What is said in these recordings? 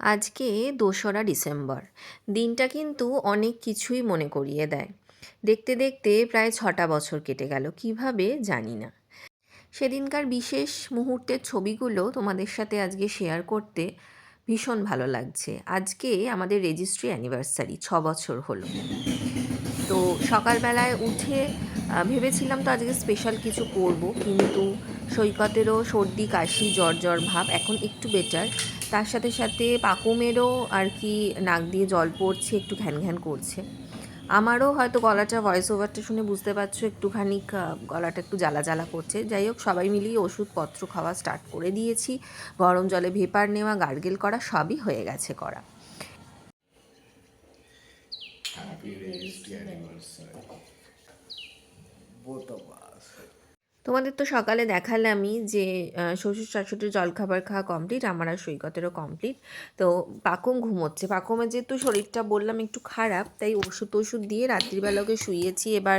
আজকে দোসরা ডিসেম্বর। দিনটা কিন্তু অনেক কিছুই মনে করিয়ে দেয়। দেখতে দেখতে প্রায় ছটা বছর কেটে গেল, কীভাবে জানি না। সেদিনকার বিশেষ মুহূর্তের ছবিগুলো তোমাদের সাথে আজকে শেয়ার করতে ভীষণ ভালো লাগছে। আজকে আমাদের রেজিস্ট্রি অ্যানিভার্সারি ছ বছর হলো। তো সকালবেলায় উঠে ভেবেছিলাম তো আজকে স্পেশাল কিছু করব, কিন্তু সৈকতেরও সর্দি, কাশি, জ্বর জ্বর ভাব এখন একটু বেটার তার সাথে সাথে পাকুমেরও আর কি নাক দিয়ে জল পড়ছে একটু ঘ্যান ঘ্যান করছে আমারও হয়তো গলাটা ভয়েস ওভারটা শুনে বুঝতে পারছ একটুখানি গলাটা একটু জ্বালা জ্বালা করছে যাই হোক সবাই মিলিয়ে ওষুধপত্র খাওয়া স্টার্ট করে দিয়েছি গরম জলে ভেপার নেওয়া গার্গেল করা সবই হয়ে গেছে করা Happy registry anniversary. Both of us. তোমাদের তো সকালে দেখালামই যে শ্বশুর শাশুড়ির জলখাবার খাওয়া কমপ্লিট আমার আর সৈকতেরও কমপ্লিট তো পাকম ঘুমোচ্ছে। পাকমের যেহেতু শরীরটা বললাম একটু খারাপ, তাই ওষুধ ওষুধ দিয়ে রাত্রিবেলা ওকে শুইয়েছি এবার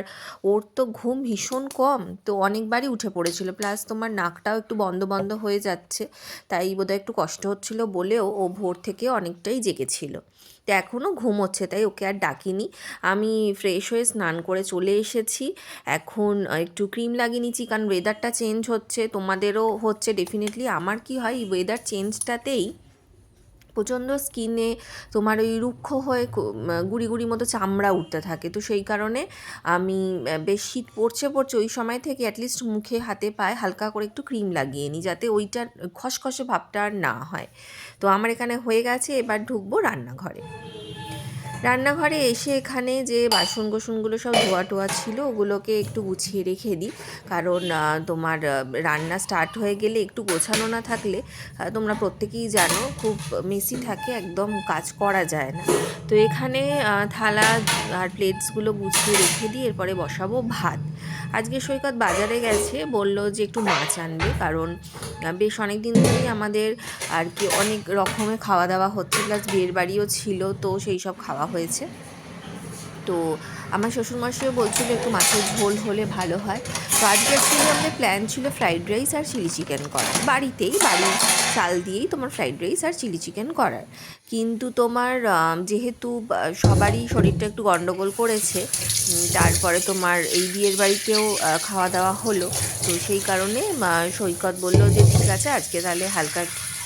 ওর তো ঘুম ভীষণ কম, তো অনেকবারই উঠে পড়েছিল। প্লাস তোমার নাকটাও একটু বন্ধ বন্ধ হয়ে যাচ্ছে, তাই বোধহয় একটু কষ্ট হচ্ছিল বলেও ও ভোর থেকে অনেকটাই জেগেছিল। তো এখনও ঘুমোচ্ছে, তাই ওকে আর ডাকিনি। আমি ফ্রেশ হয়ে স্নান করে চলে এসেছি। এখন একটু ক্রিম লাগিয়ে নিচ্ছি কারণ ওয়েদারটা চেঞ্জ হচ্ছে, তোমাদেরও হচ্ছে ডেফিনেটলি আমার কি হয়, এই ওয়েদার চেঞ্জটাতেই প্রচণ্ড স্কিনে তোমার ওই রুক্ষ হয়ে গুড়ি গুড়ি মতো চামড়া উঠতে থাকে। তো সেই কারণে আমি বেশ শীত পড়ছে পড়ছে ওই সময় থেকে অ্যাটলিস্ট মুখে হাতে পায়ে হালকা করে একটু ক্রিম লাগিয়ে নিই যাতে ওইটার খসখসে ভাবটা আর না হয়। তো আমার এখানে হয়ে গেছে, এবার ঢুকবো রান্নাঘরে। রান্নাঘরে এসে এখানে যে বাসন কোসনগুলো সব ধোয়া টোয়া ছিল, ওগুলোকে একটু গুছিয়ে রেখে দিই। কারণ তোমার রান্না স্টার্ট হয়ে গেলে একটু গোছানো না থাকলে তোমরা প্রত্যেকেই জানো খুব মেসি থাকে, একদম কাজ করা যায় না। তো এখানে থালা আর প্লেটসগুলো গুছিয়ে রেখে দিই, এরপরে বসাবো ভাত। আজকে সৈকত বাজারে গেছে, বলল যে একটু মাছ আনবে, কারণ বেশ অনেক দিন ধরেই আমাদের আর কি অনেক রকমের খাওয়া দাওয়া হচ্ছে প্লাস বিয়ের বাড়িও ছিল, তো সেই সব খাওয়া হয়েছে। তো আমার শ্বশুরমশাইও বলছিল একটু মাছের ঝোল হলে ভালো হয়। তো আজকে অ্যাকচুয়ালি আমাদের প্ল্যান ছিল ফ্রাইড রাইস আর চিলি চিকেন করার। বাড়িতেই বাড়ির চাল দিয়েই তোমার ফ্রাইড রাইস আর চিলি চিকেন করার। কিন্তু তোমার যেহেতু সবারই শরীরটা একটু গণ্ডগোল করেছে তারপরে তোমার এই বিয়ের বাড়িতেও খাওয়া দাওয়া হলো। তো সেই কারণে সৈকত বলল যে ঠিক আছে, আজকে তাহলে হালকা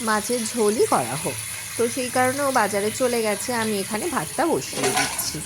মাছের ঝোলই করা হোক। তো সেই কারণে ও বাজারে চলে গেছে, আমি এখানে ভাতটা বসিয়ে দিচ্ছি।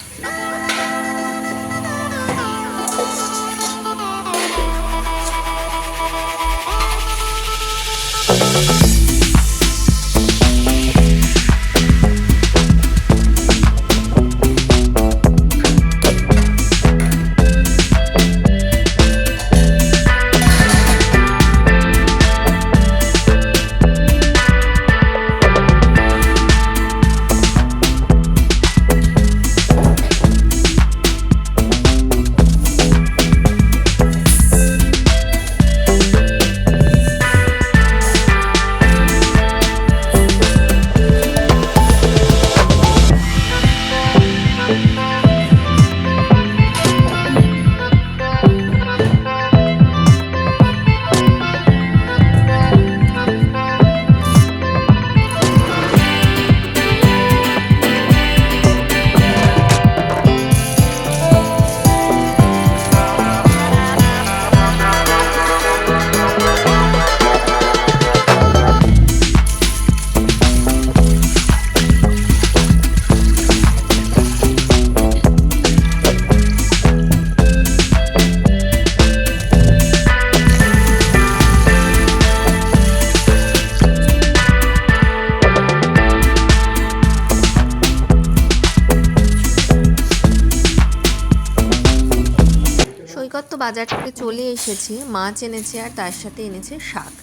বাজার থেকে চলে এসেছে, মাছ এনেছে আর তার সাথে এনেছে শাক।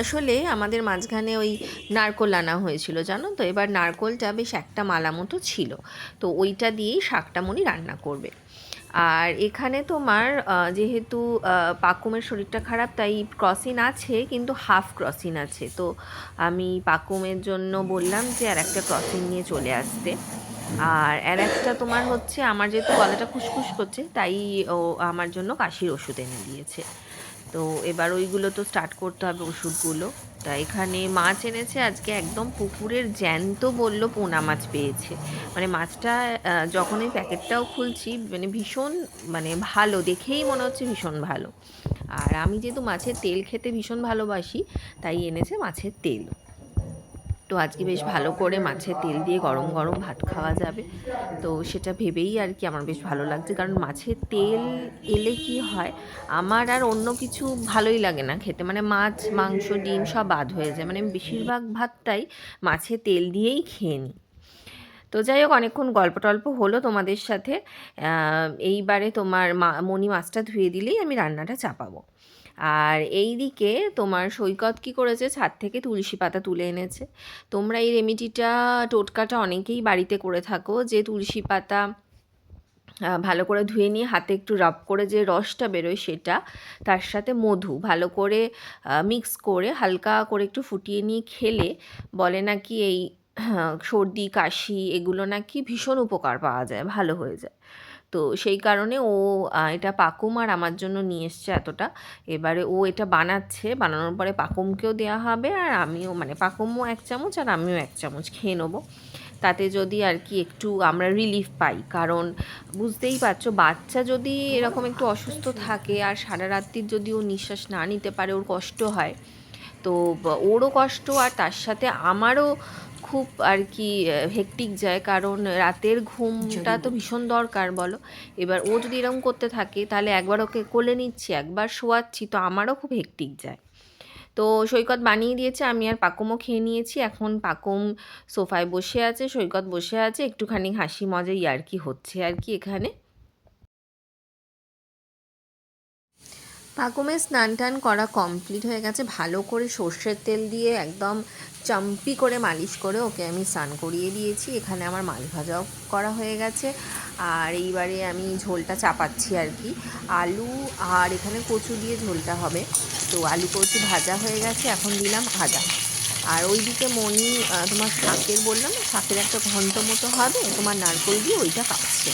আসলে আমাদের মাঝখানে ওই নারকোল আনা হয়েছিল, জানো তো? এবার নারকোলটা বেশ একটা মালা মতো ছিল। তো ওইটা দিয়েই শাকটা মনি রান্না করবে। আর এখানে তোমার যেহেতু পাকুমের শরীরটা খারাপ, তাই ক্রসিন আছে, কিন্তু হাফ ক্রসিন আছে। তো আমি পাকুমের জন্য বললাম যে আর একটা ক্রসিন নিয়ে চলে আসতে। আর একটা তোমার হচ্ছে, আমার যেহেতু গলাটা খুসখুস করছে, তাই ও আমার জন্য কাশির ওষুধ এনে দিয়েছে। তো এবার ওইগুলো তো স্টার্ট করতে হবে ওষুধগুলো। তা এখানে মাছ এনেছে, আজকে একদম পুকুরের জ্যান্ত বলল পোনা মাছ পেয়েছে। মানে মাছটা যখন এই প্যাকেটটাও খুলছি মানে ভীষণ মানে ভালো, দেখেই মনে হচ্ছে ভীষণ ভালো। আর আমি যেহেতু মাছের তেল খেতে ভীষণ ভালোবাসি, তাই এনেছে মাছের তেল। তো আজকে বেশ ভালো করে মাছের তেল দিয়ে গরম গরম ভাত খাওয়া যাবে। তো সেটা ভেবেই আর কি আমার বেশ ভালো লাগছে। কারণ মাছের তেল এলে কি হয়, আমার আর অন্য কিছু ভালোই লাগে না খেতে। মানে মাছ, মাংস, ডিম সব বাদ হয়ে যায়। মানে বেশিরভাগ ভাতটাই মাছের তেল দিয়েই খেয়ে নিই। তো যাই হোক, অনেকক্ষণ গল্প টল্প হলো তোমাদের সাথে। এইবারে তোমার মা মনি মাছটা ধুয়ে দিলেই আমি রান্নাটা চাপাবো। আর এই দিকে তোমার সৈকত কি করেছে? ছাদ থেকে তুলসী পাতা তুলে এনেছে। তোমরা এই রেমিডিটা, টোটকাটা অনেকেই বাড়িতে করে থাকো যে তুলসী পাতা ভালো করে ধুয়ে নিয়ে হাতে একটু রাব করে যে রসটা বেরোয় সেটা, তার সাথে মধু ভালো করে মিক্স করে হালকা করে একটু ফুটিয়ে নিয়ে খেলে বলে নাকি এই হ্যাঁ, সর্দি কাশি এগুলো নাকি ভীষণ উপকার পাওয়া যায় ভালো হয়ে যায়। তো সেই কারণে ও এটা পাকুম আর আমার জন্য নিয়ে এসছে এতটা। এবারে ও এটা বানাচ্ছে বানানোর পরে পাকুমকেও দেওয়া হবে আর আমিও মানে পাকুমও এক চামচ আর আমিও এক চামচ খেয়ে নেব। তাতে যদি আর কি একটু আমরা রিলিফ পাই কারণ বুঝতেই পারছ বাচ্চা যদি এরকম একটু অসুস্থ থাকে আর সারা রাত্রির যদি ও নিঃশ্বাস না নিতে পারে ওর কষ্ট হয় তো ওরও কষ্ট আর তার সাথে আমারও খুব আর কি হেকটিক যায়। কারণ রাতের ঘুমটা তো ভীষণ দরকার বলো। এবার ও যদি এরকম করতে থাকে তাহলে একবার ওকে কোলে নিচ্ছি একবার শোয়াচ্ছি তো আমারও খুব হেকটিক যায়। তো সৈকত বানিয়ে দিয়েছে আমি আর পাকুমও খেয়ে নিয়েছি। এখন পাকুম সোফায় বসে আছে সৈকত বসে আছে একটুখানি হাসি মজা আর কি হচ্ছে আর কি এখানে। পাকুমের স্নান টান করা কমপ্লিট হয়ে গেছে। ভালো করে সর্ষের তেল দিয়ে একদম চাম্পি করে মালিশ করে ওকে আমি স্নান করিয়ে দিয়েছি। এখানে আমার মাছ ভাজাও করা হয়ে গেছে। আর এইবারে আমি ঝোলটা চাপাচ্ছি আর কি। আলু আর এখানে কচু দিয়ে ঝোলটা হবে। তো আলু কচু ভাজা হয়ে গেছে। এখন দিলাম ভাজা। আর ওইদিকে মনি তোমার শাকের বললাম শাকের একটা ঘন্ট মতো হবে। তোমার নারকোল দিয়ে ওইটা কাটছে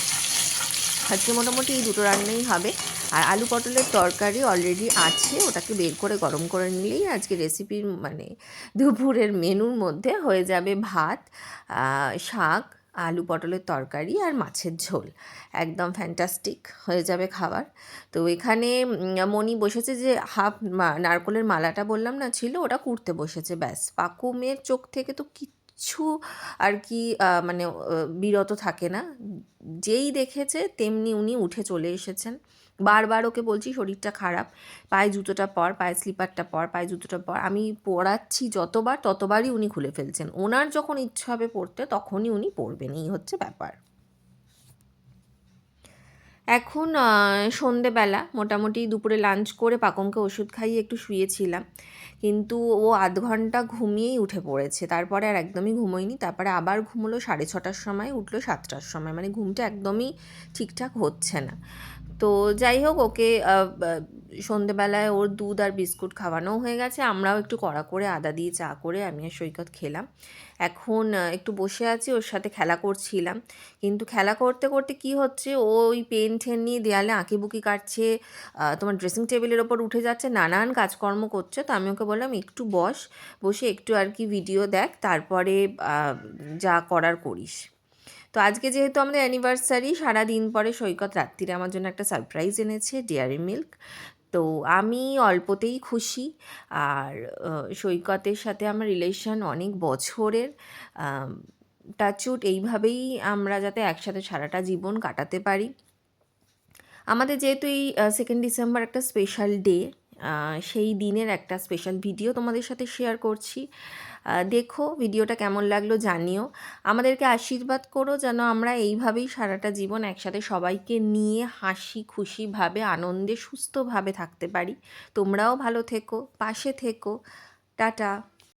আজকে মোটামুটি, এই দুটো রান্নাই হবে। আর আলু পটলের তরকারি অলরেডি আছে, ওটাকে বের করে গরম করে নিলেই আজকে রেসিপির মানে দুপুরের মেনুর মধ্যে হয়ে যাবে ভাত শাক, আলু পটলের তরকারি আর মাছের ঝোল। একদম ফ্যান্টাস্টিক হয়ে যাবে খাবার। তো এখানে মনি বসেছে যে হাফ নারকলের মালাটা বললাম না, ছিল ওটা কুড়তে বসেছে, ব্যাস। পাকুমের চোখ থেকে তো কি কিচ্ছু আর কি মানে বিরত থাকে না। যেই দেখেছে, তেমনি উনি উঠে চলে এসেছেন। বারবার ওকে বলছি, শরীরটা খারাপ, পায়ে জুতোটা পর, পায়ে স্লিপারটা পর, পায়ে জুতোটা পর। আমি পড়াচ্ছি যতবার, ততবারই উনি খুলে ফেলছেন। ওনার যখন ইচ্ছা হবে পড়তে তখনই উনি পড়বেন এই হচ্ছে ব্যাপার। এখন সন্ধেবেলা মোটামুটি দুপুরে লাঞ্চ করে পাকমকে ওষুধ খাইয়ে একটু শুয়েছিলাম। কিন্তু ও আধ ঘণ্টা ঘুমিয়েই উঠে পড়েছে। তারপরে আর একদমই ঘুমোয়নি। তারপরে আবার ঘুমোলো সাড়ে ছটার সময়, উঠল সাতটার সময়। মানে ঘুমটা একদমই ঠিকঠাক হচ্ছে না। তো যাই হোক, ওকে সন্ধেবেলায় ওর দুধ আর বিস্কুট খাওয়ানো হয়ে গেছে। আমরাও একটু কড়া করে আদা দিয়ে চা করে আমি আর সৈকত খেলাম। এখন একটু বসে আছি, ওর সাথে খেলা করছিলাম। কিন্তু খেলা করতে করতে কি হচ্ছে? ওই পেন ঠেন নিয়ে দেয়ালে আঁকিবুকি কাটছে তোমার ড্রেসিং টেবিলের ওপর উঠে যাচ্ছে, নানান কাজকর্ম করছে, তো আমি ওকে বললাম, একটু বস, বসে একটু আর কি ভিডিও দেখ, তারপরে যা করার করিস। তো আজকে যেহেতু আমাদের অ্যানিভার্সারি সারা দিন পরে সৈকত রাত্রিরে আমার জন্য একটা সারপ্রাইজ এনেছে ডেয়ারি মিল্ক তো আমি অল্পতেই খুশি, আর সৈকতের সাথে আমার রিলেশন অনেক বছরের টাচুট এইভাবেই আমরা যাতে একসাথে সারাটা জীবন কাটাতে পারি। আমাদের যেহেতু এই সেকেন্ড ডিসেম্বর একটা স্পেশাল ডে সেই দিনের একটা স্পেশাল ভিডিও তোমাদের সাথে শেয়ার করছি। দেখো ভিডিওটা কেমন লাগল জানিও। আমাদেরকে আশীর্বাদ করো যেন আমরা এইভাবেই সারাটা জীবন একসাথে সবাইকে নিয়ে হাসি খুশিভাবে, আনন্দে সুস্থভাবে থাকতে পারি। তোমরাও ভালো থেকো, পাশে থেকো। টাটা।